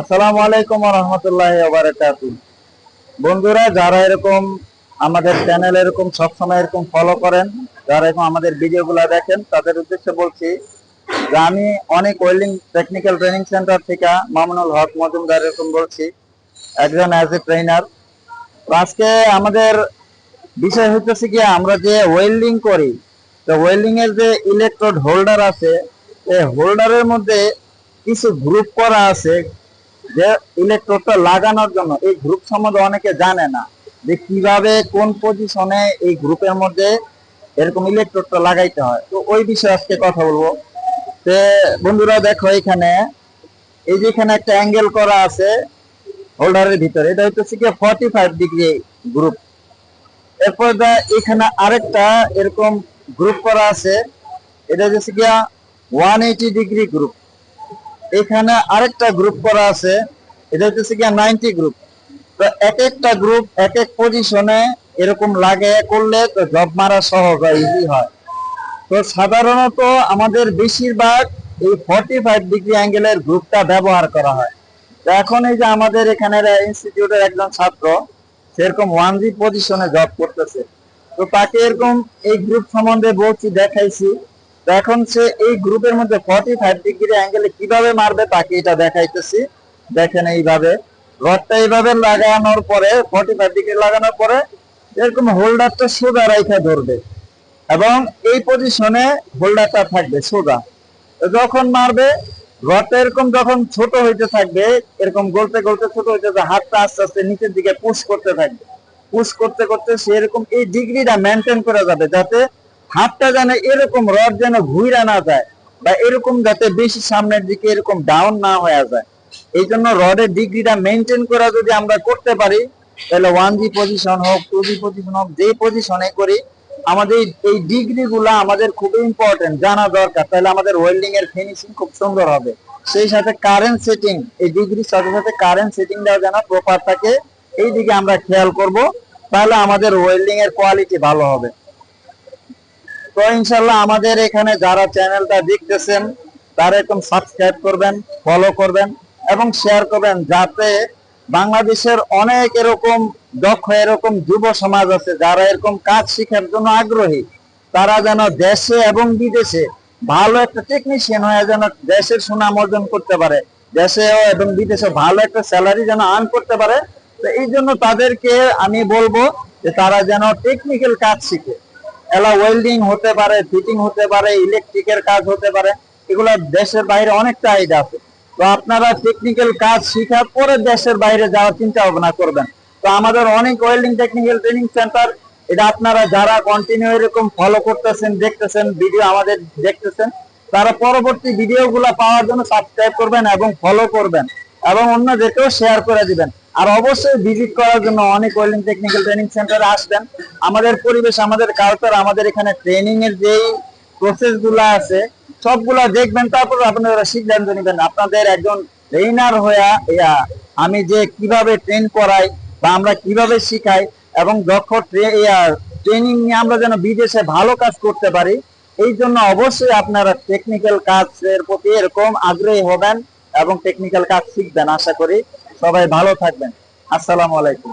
আসসালামু আলাইকুম রহমতুল্লাহ বন্ধুরা, যারা এরকম আমাদের চ্যানেল এরকম সবসময় এরকম ফলো করেন, যারা এরকম আমাদের ভিডিওগুলো দেখেন, তাদের উদ্দেশ্যে বলছি যে আমি অনেক ওয়েল্ডিং টেকনিক্যাল ট্রেনিং সেন্টার থেকে মামুনুল হক মজুমদার এরকম বলছি, একজন অ্যাজ এ ট্রেনার আজকে আমাদের বিষয় হচ্ছে কি, আমরা যে ওয়েল্ডিং করি, তো ওয়েল্ডিং এর যে ইলেকট্রোড হোল্ডার আছে, এই হোল্ডারের মধ্যে কিছু গ্রুপ করা আছে যে ইলেকট্রোডটা লাগানোর জন্য, এই গ্রুপ সম্বন্ধে অনেকে জানে না যে কীভাবে কোন পজিশনে এই গ্রুপের মধ্যে এরকম ইলেকট্রোডটা লাগাইতে হয়। তো ওই বিষয়ে আজকে কথা বলব। তে বন্ধুরা দেখো এখানে, এই যে এখানে একটা অ্যাঙ্গেল করা আছে হোল্ডারের ভিতরে, এটা হচ্ছে কি ফর্টি ফাইভ ডিগ্রি গ্রুপ এরপর এখানে আরেকটা এরকম গ্রুপ করা আছে, এটা হচ্ছে গিয়া ওয়ান এইটি ডিগ্রি গ্রুপ এখানে আরেকটা গ্রুপ করা আছে। এটা হচ্ছে কি নাইনটি গ্রুপ তো এক একটা গ্রুপ এক এক পজিশনে এরকম লাগে করলে তো জব মারা সহজ হয় ইজি হয়। তো সাধারণত আমাদের বেশিরভাগ এই ফর্টি ফাইভ ডিগ্রি অ্যাঙ্গেলের গ্রুপটা ব্যবহার করা হয়। তো এখন এই যে আমাদের এখানের ইনস্টিটিউটের একজন ছাত্র, সেরকম ওয়ান জি পজিশনে জব করতেছে। তো তাকে এরকম এই গ্রুপ সম্বন্ধে বলছি, দেখাইছি। এখন সে এই গ্রুপের মধ্যে ফর্টি ফাইভ ডিগ্রি অ্যাঙ্গেলে কীভাবে মারবে তাকে এটা দেখাইতেছি। দেখেন এইভাবে। রডটা এইভাবে লাগানোর পরে ফর্টি ফাইভ ডিগ্রি লাগানোর পরে এরকম হোল্ডারটা সোজা রাইখা ধরবে। এবং এই পজিশনে হোল্ডারটা থাকবে সোজা। যখন মারবে রডটা এরকম যখন ছোট হইতে থাকবে এরকম গলতে গলতে ছোট হইতে থাকবে, হাতটা আস্তে আস্তে নিচের দিকে পুশ করতে থাকবে। পুশ করতে করতে সে এরকম এই ডিগ্রিটা মেনটেন করা যাবে যাতে হাতটা যেন এরকম রড যেন ঘুরা না যায় বা এরকম যাতে বেশি সামনের দিকে এরকম ডাউন না হয়ে যায়। এই জন্য রডের ডিগ্রিটা মেনটেন করা যদি আমরা করতে পারি, তাহলে ওয়ান জি পজিশন হোক টু জি পজিশন হোক, যে পজিশনে করি, আমাদের এই ডিগ্রি গুলা আমাদের খুবই ইম্পর্টেন্ট জানা দরকার। তাহলে আমাদের ওয়েল্ডিং এর ফিনিশিং খুব সুন্দর হবে। সেই সাথে কারেন্ট সেটিং এই ডিগ্রির সাথে সাথে কারেন্ট সেটিংটাও যেন প্রপার থাকে এই দিকে আমরা খেয়াল করব, তাহলে আমাদের ওয়েল্ডিং এর কোয়ালিটি ভালো হবে। তো ইনশাল্লাহ আমাদের এখানে যারা চ্যানেলটা দেখতেছেন, তারা এরকম সাবস্ক্রাইব করবেন ফলো করবেন এবং শেয়ার করবেন যাতে বাংলাদেশের অনেক এরকম দক্ষ, এরকম যুব সমাজ আছে যারা এরকম কাজ শিখার জন্য আগ্রহী। তারা যেন দেশে এবং বিদেশে ভালো একটা টেকনিশিয়ান হয়ে যেন দেশের সুনাম অর্জন করতে পারে দেশে এবং বিদেশে ভালো একটা স্যালারি যেন আর্ন করতে পারে। তো এই জন্য তাদেরকে আমি বলব যে তারা যেন টেকনিক্যাল কাজ শিখে। এলা ওয়েল্ডিং হতে পারে ফিটিং হতে পারে ইলেকট্রিকের কাজ হতে পারে, এগুলা দেশের বাইরে অনেক চাহিদা আছে। তো আপনারা টেকনিক্যাল কাজ শিখার পরে দেশের বাইরে যাওয়ার চিন্তা ভাবনা করবেন। তো আমাদের অনেক ওয়েল্ডিং টেকনিক্যাল ট্রেনিং সেন্টার এটা আপনারা যারা কন্টিনিউ এরকম ফলো করতেছেন, দেখতেছেন ভিডিও আমাদের দেখতেছেন, তারা পরবর্তী ভিডিওগুলো পাওয়ার জন্য সাবস্ক্রাইব করবেন এবং ফলো করবেন এবং অন্যদেরকেও শেয়ার করে দিবেন। আর অবশ্যই ভিজিট করার জন্য অনেক ওয়েল্ডিং টেকনিক্যাল ট্রেনিং সেন্টারে আসবেন। আমাদের পরিবেশ আমাদের কালচার আমাদের এখানে ট্রেনিং এর যেই প্রসেসগুলা আছে সবগুলা দেখবেন তারপর আপনারা সিদ্ধান্ত নেবেন। আপনাদের একজন ট্রেনার হয়ে ইয়া, আমি যে কীভাবে ট্রেন করাই বা আমরা কীভাবে শিখাই এবং দক্ষ ট্রেনিং নিয়ে আমরা যেন বিদেশে ভালো কাজ করতে পারি এই জন্য অবশ্যই আপনারা টেকনিক্যাল কাজের প্রতি এরকম আগ্রহী হবেন এবং টেকনিক্যাল কাজ শিখবেন আশা করি। সবাই ভালো থাকবেন। আসসালামু আলাইকুম।